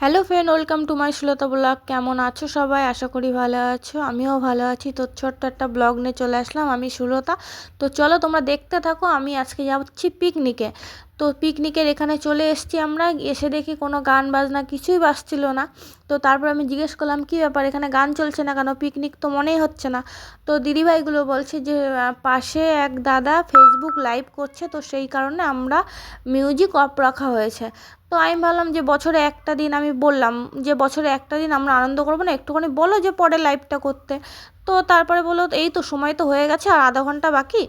Hello friend welcome to my Sulata blog কেমন আছো সবাই? আশা করি ভালো আছো। আমিও ভালো আছি। তো ছোট্ট একটা ব্লগ নিয়ে চলে আসলাম। আমি সুলতা। তো চলো তোমরা দেখতে থাকো। আমি আজকে যাচ্ছি পিকনিকে তো পিকনিকের এখানে চলে এসেছি আমরা। এসে দেখি কোনো গান, বাজনা কিছুই বাজছিল না। তো তারপর আমি জিজ্ঞেস করলাম, কী ব্যাপার? এখানে গান চলছে না কেন? পিকনিক তো মনেই হচ্ছে না। তো দিদিভাইগুলো বলছে যে পাশে এক দাদা ফেসবুক লাইভ করছে, তো সেই কারণে আমরা মিউজিক অফ রাখা হয়েছে। তো আমি ভাবলাম যে, বছরে একটা দিন আমি বললাম যে, বছরে একটা দিন আমরা আনন্দ করব না, একটুখানি বলো যে, পরে লাইভটা করতে। তো তারপরে বলো এই তো সময় তো হয়ে গেছে, আর আধা ঘণ্টা বাকি।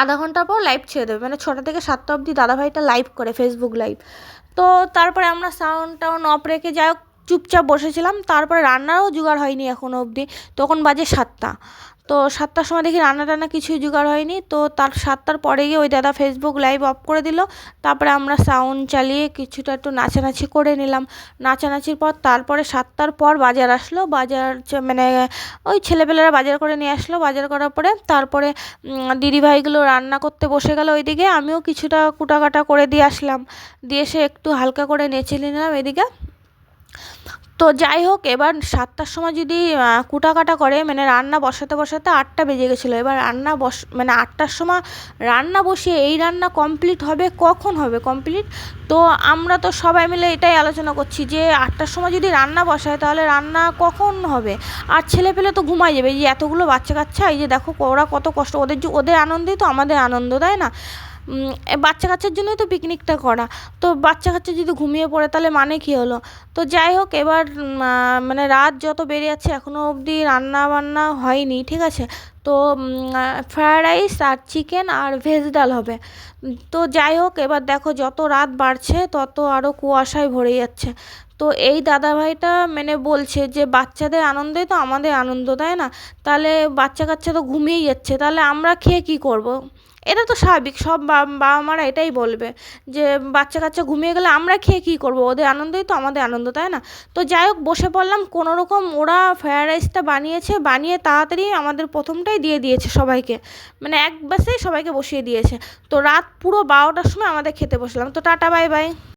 আধা ঘণ্টার পর লাইভ ছেড়ে দেবে। মানে ছটা থেকে সাতটা অবধি দাদাভাইটা লাইভ করে ফেসবুক লাইভ তো তারপরে আমরা সাউন্ড টাউন অফ রেখে যাই হোক, চুপচাপ বসেছিলাম। তারপরে রান্নারও জোগাড় হয়নি এখনও অবধি। তখন বাজে সাতটা। তো সাতটার সময় দেখি রান্না টান্না কিছুই জোগাড় হয়নি। তো তার সাতটার পরে গিয়ে ওই দাদা ফেসবুক লাইভ অফ করে দিল। তারপরে আমরা সাউন্ড চালিয়ে কিছুটা একটু নাচানাচি করে নিলাম। নাচানাচির পর তারপরে সাতটার পর বাজার আসলো। বাজার মানে ওই ছেলেপেলেরা বাজার করে নিয়ে আসলো। বাজার করার পরে তারপরে দিদিভাইগুলো রান্না করতে বসে গেল ওইদিকে। আমিও কিছুটা কুটাকাটা করে দিয়ে আসলাম। দিয়ে এসে একটু হালকা করে নেচে নিলাম এদিকে। তো যাই হোক, এবার সাতটার সময় যদি কুটাকাটা করে মানে রান্না বসাতে বসাতে আটটা বেজে গেছিল। এবার রান্না বস মানে আটটার সময় রান্না বসিয়ে এই রান্না কমপ্লিট হবে কখন হবে কমপ্লিট? তো আমরা তো সবাই মিলে এটাই আলোচনা করছি যে আটটার সময় যদি রান্না বসায় তাহলে রান্না কখন হবে? আর ছেলে পেলে তো ঘুমাই যাবে। এই যে এতগুলো বাচ্চা কাচ্চা এই যে দেখো ওরা কত কষ্ট, ওদের ওদের আনন্দই তো আমাদের আনন্দ, তাই না? বাচ্চা কাচ্চার জন্যই তো পিকনিকটা করা। তো বাচ্চা কাচ্চা যদি ঘুমিয়ে পড়ে, তাহলে মানে কী হলো? তো যাই হোক, এবার মানে রাত যত বেড়ে যাচ্ছে এখনও অবধি রান্না বান্না হয়নি, ঠিক আছে? তো ফ্রায়েড রাইস আর চিকেন আর ভেজ ডাল হবে। তো যাই হোক, এবার দেখো যত রাত বাড়ছে, তত আরও কুয়াশায় ভরে যাচ্ছে। তো এই দাদাভাইটা মানে বলছে যে, বাচ্চাদের আনন্দই তো আমাদের আনন্দ, তাই না? তাহলে বাচ্চা কাচ্চা তো ঘুমিয়েই যাচ্ছে, তাহলে আমরা খেয়ে কী করব? এটা তো স্বাভাবিক, সব বাবা মারা এটাই বলবে যে বাচ্চা কাচ্চা ঘুমিয়ে গেলে আমরা খেয়ে কী করব? ওদের আনন্দই তো আমাদের আনন্দ, তাই না? তো যাই হোক, বসে পড়লাম কোনো রকম ওরা ফ্রায়েড রাইসটা বানিয়েছে, বানিয়ে তাড়াতাড়ি আমাদের প্রথমটাই দিয়ে দিয়েছে সবাইকে। মানে এক বাসেই সবাইকে বসিয়ে দিয়েছে। তো রাত পুরো বারোটার সময় আমাদের খেতে বসলাম। তো টাটা, বাই বাই।